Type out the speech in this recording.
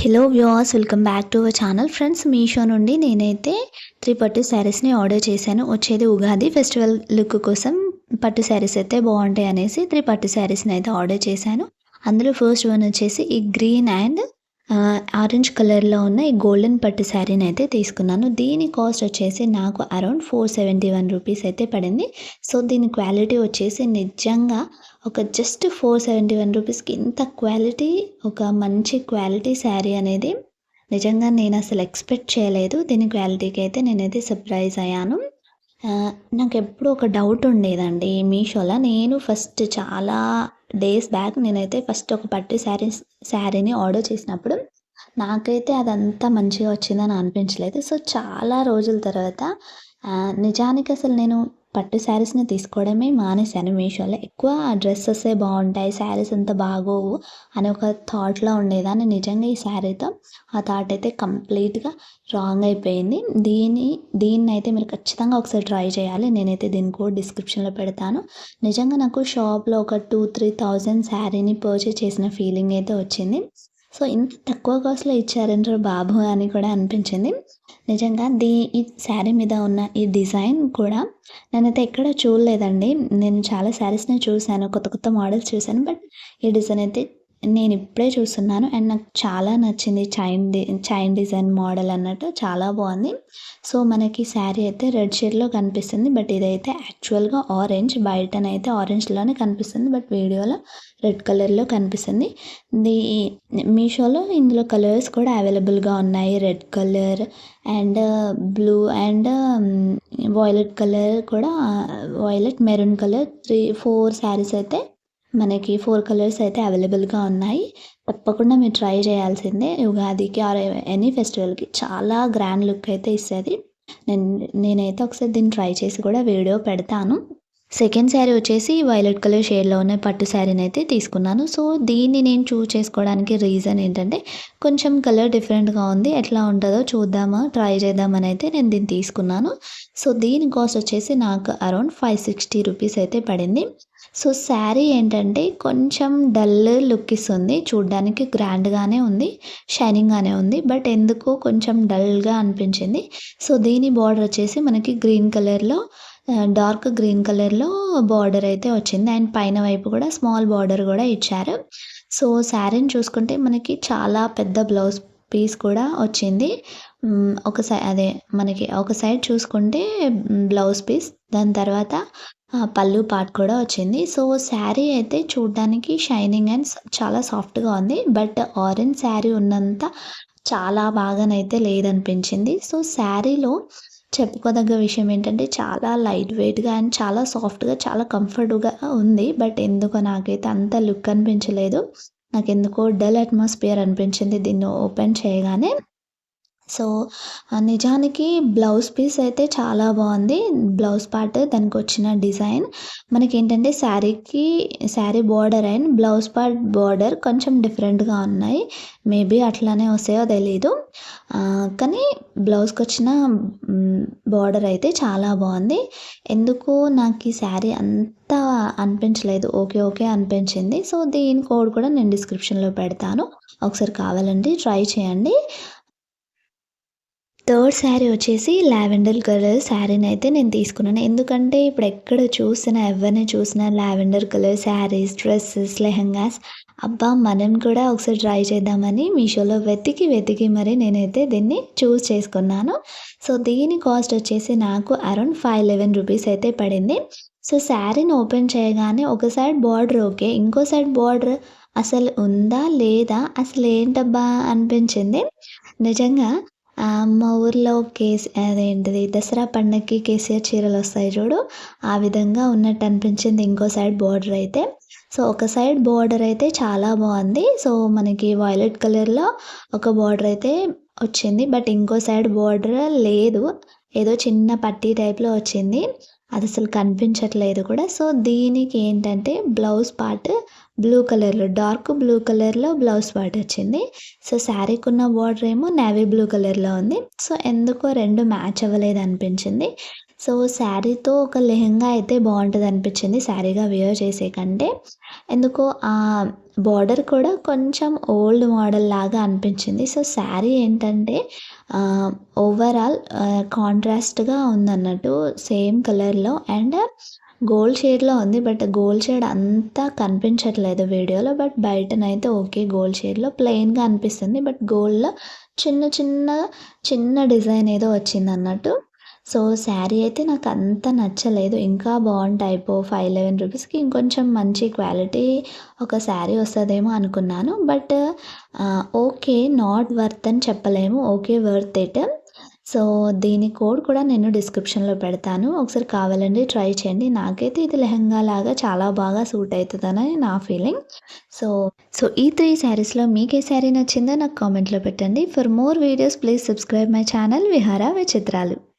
Hello viewers welcome back to our channel friends Meesho నుండి నేనైతే three పట్టు శారీస్ని order చేశాను. వచ్చేది ఉగాది ఫెస్టివల్ లుక్ కోసం. పట్టు శారీస్ అయితే బాగుంటాయి అనేసి త్రీ పట్టు శారీస్ని అయితే ఆర్డర్ చేశాను. అందులో ఫస్ట్ వన్ వచ్చేసి ఈ గ్రీన్ అండ్ ఆరెంజ్ కలర్లో ఉన్న ఈ గోల్డెన్ పట్టు శారీని అయితే తీసుకున్నాను. దీని కాస్ట్ వచ్చేసి నాకు around four seventy one rupees అయితే పడింది. సో దీని క్వాలిటీ వచ్చేసి నిజంగా ఒక జస్ట్ ఫోర్ సెవెంటీ వన్ రూపీస్కి ఇంత క్వాలిటీ ఒక మంచి క్వాలిటీ శారీ అనేది నిజంగా నేను అసలు ఎక్స్పెక్ట్ చేయలేదు. దీని క్వాలిటీకి అయితే నేనైతే సర్ప్రైజ్ అయ్యాను. నాకు ఎప్పుడు ఒక డౌట్ ఉండేదండి మీషోలో. నేను ఫస్ట్ చాలా డేస్ బ్యాక్ నేనైతే ఫస్ట్ ఒక పట్టు శారీ శారీని ఆర్డర్ చేసినప్పుడు నాకైతే అదంతా మంచిగా వచ్చిందని అనిపించలేదు. సో చాలా రోజుల తర్వాత నిజానికి అసలు నేను పట్టు శారీస్ని తీసుకోవడమే మానేశాను. మీషోలో ఎక్కువ డ్రెస్సెసే బాగుంటాయి. శారీస్ అంత బాగోవు అని ఒక థాట్లో ఉండేదాన్ని. నిజంగా ఈ శారీతో ఆ థాట్ అయితే కంప్లీట్గా రాంగ్ అయిపోయింది. దీని దీన్ని అయితే మీరు ఖచ్చితంగా ఒకసారి ట్రై చేయాలి. నేనైతే దీని కూడా డిస్క్రిప్షన్లో పెడతాను. నిజంగా నాకు షాప్లో ఒక టూ త్రీ థౌజండ్ శారీని పర్చేస్ చేసిన ఫీలింగ్ అయితే వచ్చింది. సో ఇంత తక్కువ కాస్ట్లో ఇచ్చారంటారు బాబు అని కూడా అనిపించింది. నిజంగా దీ ఈ శారీ మీద ఉన్న ఈ డిజైన్ కూడా నేనైతే ఎక్కడ చూడలేదండి. నేను చాలా శారీస్ని చూశాను కొత్త కొత్త మోడల్స్ చూశాను బట్ ఈ డిజైన్ అయితే నేను ఇప్పుడే చూస్తున్నాను అండ్ నాకు చాలా నచ్చింది chain D chain design model అన్నట్టు చాలా బాగుంది. సో మనకి శారీ అయితే రెడ్ షేడ్లో కనిపిస్తుంది. బట్ ఇదైతే యాక్చువల్గా ఆరెంజ్ బయటనైతే ఆరెంజ్లోనే కనిపిస్తుంది. బట్ వీడియోలో రెడ్ కలర్లో కనిపిస్తుంది. ది మీషోలో ఇందులో కలర్స్ కూడా అవైలబుల్గా ఉన్నాయి. Red colour and blue and violet colour కూడా violet maroon colour. Three four saris అయితే మనకి ఫోర్ కలర్స్ అయితే అవైలబుల్గా ఉన్నాయి. తప్పకుండా మీరు ట్రై చేయాల్సిందే. ఉగాదికి ఆర్ ఎనీ ఫెస్టివల్కి చాలా గ్రాండ్ లుక్ అయితే ఇస్తుంది. నేను నేనైతే ఒకసారి దీన్ని ట్రై చేసి కూడా వీడియో పెడతాను. సెకండ్ శారీ వచ్చేసి వైలెట్ కలర్ షేడ్లో ఉన్న పట్టు శారీని అయితే తీసుకున్నాను. సో దీన్ని నేను చూస్ చేసుకోవడానికి రీజన్ ఏంటంటే కొంచెం కలర్ డిఫరెంట్గా ఉంది. ఎట్లా ఉంటుందో చూద్దామా ట్రై చేద్దామని అయితే నేను దీన్ని తీసుకున్నాను. సో దీని కాస్ట్ వచ్చేసి నాకు అరౌండ్ ఫైవ్ సిక్స్టీ రూపీస్ అయితే పడింది. సో శారీ ఏంటంటే కొంచెం డల్ లుక్ ఇస్తుంది చూడ్డానికి గ్రాండ్గానే ఉంది షైనింగ్గానే ఉంది. బట్ ఎందుకో కొంచెం డల్గా అనిపించింది. సో దీని బార్డర్ వచ్చేసి మనకి గ్రీన్ కలర్లో డార్క్ గ్రీన్ కలర్లో బార్డర్ అయితే వచ్చింది. అండ్ పైన వైపు కూడా స్మాల్ బార్డర్ కూడా ఇచ్చారు. సో శారీని చూసుకుంటే మనకి చాలా పెద్ద బ్లౌజ్ పీస్ కూడా వచ్చింది. ఒక సై అదే మనకి ఒక సైడ్ చూసుకుంటే బ్లౌజ్ పీస్ దాని తర్వాత పళ్ళు పార్ట్ కూడా వచ్చింది. సో శారీ అయితే చూడడానికి షైనింగ్ అండ్ చాలా సాఫ్ట్గా ఉంది. బట్ ఆరెంజ్ శారీ ఉన్నంత చాలా బాగానైతే లేదనిపించింది. సో శారీలో చెప్పుకోదగ్గ విషయం ఏంటంటే చాలా లైట్ వెయిట్గా అండ్ చాలా సాఫ్ట్గా చాలా కంఫర్ట్గా ఉంది. బట్ ఎందుకో నాకైతే అంత లుక్ అనిపించలేదు. నాకు ఎందుకో డల్ అట్మాస్ఫియర్ అనిపించింది దీన్ని ఓపెన్ చేయగానే. సో నిజానికి బ్లౌజ్ పీస్ అయితే చాలా బాగుంది. బ్లౌజ్ పార్ట్ దానికి వచ్చిన డిజైన్. మనకి ఏంటంటే శారీకి sari border and blouse part border కొంచెం డిఫరెంట్గా ఉన్నాయి. మేబీ అట్లానే వస్తాయో తెలీదు. కానీ బ్లౌజ్కి వచ్చిన బార్డర్ అయితే చాలా బాగుంది. ఎందుకు నాకు ఈ శారీ అంత అనిపించలేదు. ఓకే ఓకే అనిపించింది. సో దీని కోడ్ కూడా నేను డిస్క్రిప్షన్లో పెడతాను. ఒకసారి కావాలండి ట్రై చేయండి. థర్డ్ శారీ వచ్చేసి లావెండర్ కలర్ శారీని అయితే నేను తీసుకున్నాను. ఎందుకంటే ఇప్పుడు ఎక్కడ చూసినా ఎవరిని చూసినా lavender colour saris dresses lehengas అబ్బా మనం కూడా ఒకసారి ట్రై చేద్దామని మీషోలో వెతికి వెతికి మరి నేనైతే దీన్ని చూస్ చేసుకున్నాను. సో దీని కాస్ట్ వచ్చేసి నాకు అరౌండ్ ఫైవ్ లెవెన్ రూపీస్ అయితే పడింది. సో శారీని ఓపెన్ చేయగానే ఒక సైడ్ బార్డర్ ఓకే ఇంకో సైడ్ బార్డర్ అసలు ఉందా లేదా అసలు ఏంటబ్బా అనిపించింది. నిజంగా మా ఊర్లో కేసీ అదేంటిది దసరా పండగకి కేసీఆర్ చీరలు వస్తాయి చూడు. ఆ విధంగా ఉన్నట్టు అనిపించింది ఇంకో సైడ్ బార్డర్ అయితే. సో ఒక సైడ్ బార్డర్ అయితే చాలా బాగుంది. సో మనకి వైలెట్ కలర్లో ఒక బార్డర్ అయితే వచ్చింది. బట్ ఇంకో సైడ్ బార్డర్ లేదు. ఏదో చిన్న పట్టీ టైప్లో వచ్చింది. అది అసలు కనిపించట్లేదు కూడా. సో దీనికి ఏంటంటే బ్లౌజ్ పార్ట్ బ్లూ కలర్లో డార్క్ బ్లూ కలర్లో బ్లౌజ్ పార్ట్ వచ్చింది సో శారీకి ఉన్న బార్డర్ ఏమో నేవీ బ్లూ కలర్లో ఉంది. సో ఎందుకో రెండు మ్యాచ్ అవ్వలేదు అనిపించింది. సో శారీతో ఒక లెహెంగా అయితే బాగుంటుంది అనిపించింది శారీగా వేర్ చేసే కంటే. ఎందుకో ఆ బార్డర్ కూడా కొంచెం ఓల్డ్ మోడల్ లాగా అనిపించింది. సో శారీ ఏంటంటే ఓవరాల్ కాంట్రాస్ట్గా ఉందన్నట్టు సేమ్ కలర్లో అండ్ గోల్డ్ షేడ్లో ఉంది బట్ గోల్డ్ షేడ్ అంతా కనిపించట్లేదు వీడియోలో. బట్ బయటనైతే ఓకే గోల్డ్ షేడ్లో ప్లెయిన్గా అనిపిస్తుంది. బట్ గోల్డ్లో చిన్న చిన్న చిన్న డిజైన్ ఏదో వచ్చింది అన్నట్టు. సో శారీ అయితే నాకు అంత నచ్చలేదు. ఇంకా బాగుంటాయి అయిపో ఫైవ్ లెవెన్ రూపీస్కి. ఇంకొంచెం మంచి క్వాలిటీ ఒక శారీ వస్తుందేమో అనుకున్నాను. బట్ ఓకే నాట్ వర్త్ అని చెప్పలేము. Okay worth it. సో దీని కోడ్ కూడా నేను డిస్క్రిప్షన్లో పెడతాను. ఒకసారి కావాలండి ట్రై చేయండి. నాకైతే ఇది లెహంగా లాగా చాలా బాగా సూట్ అవుతుందని నా ఫీలింగ్. సో సో ఈ త్రీ శారీస్లో మీకు ఏ శారీ నచ్చిందో నాకు కామెంట్లో పెట్టండి. For more videos please subscribe my channel Vihara Vichitralu.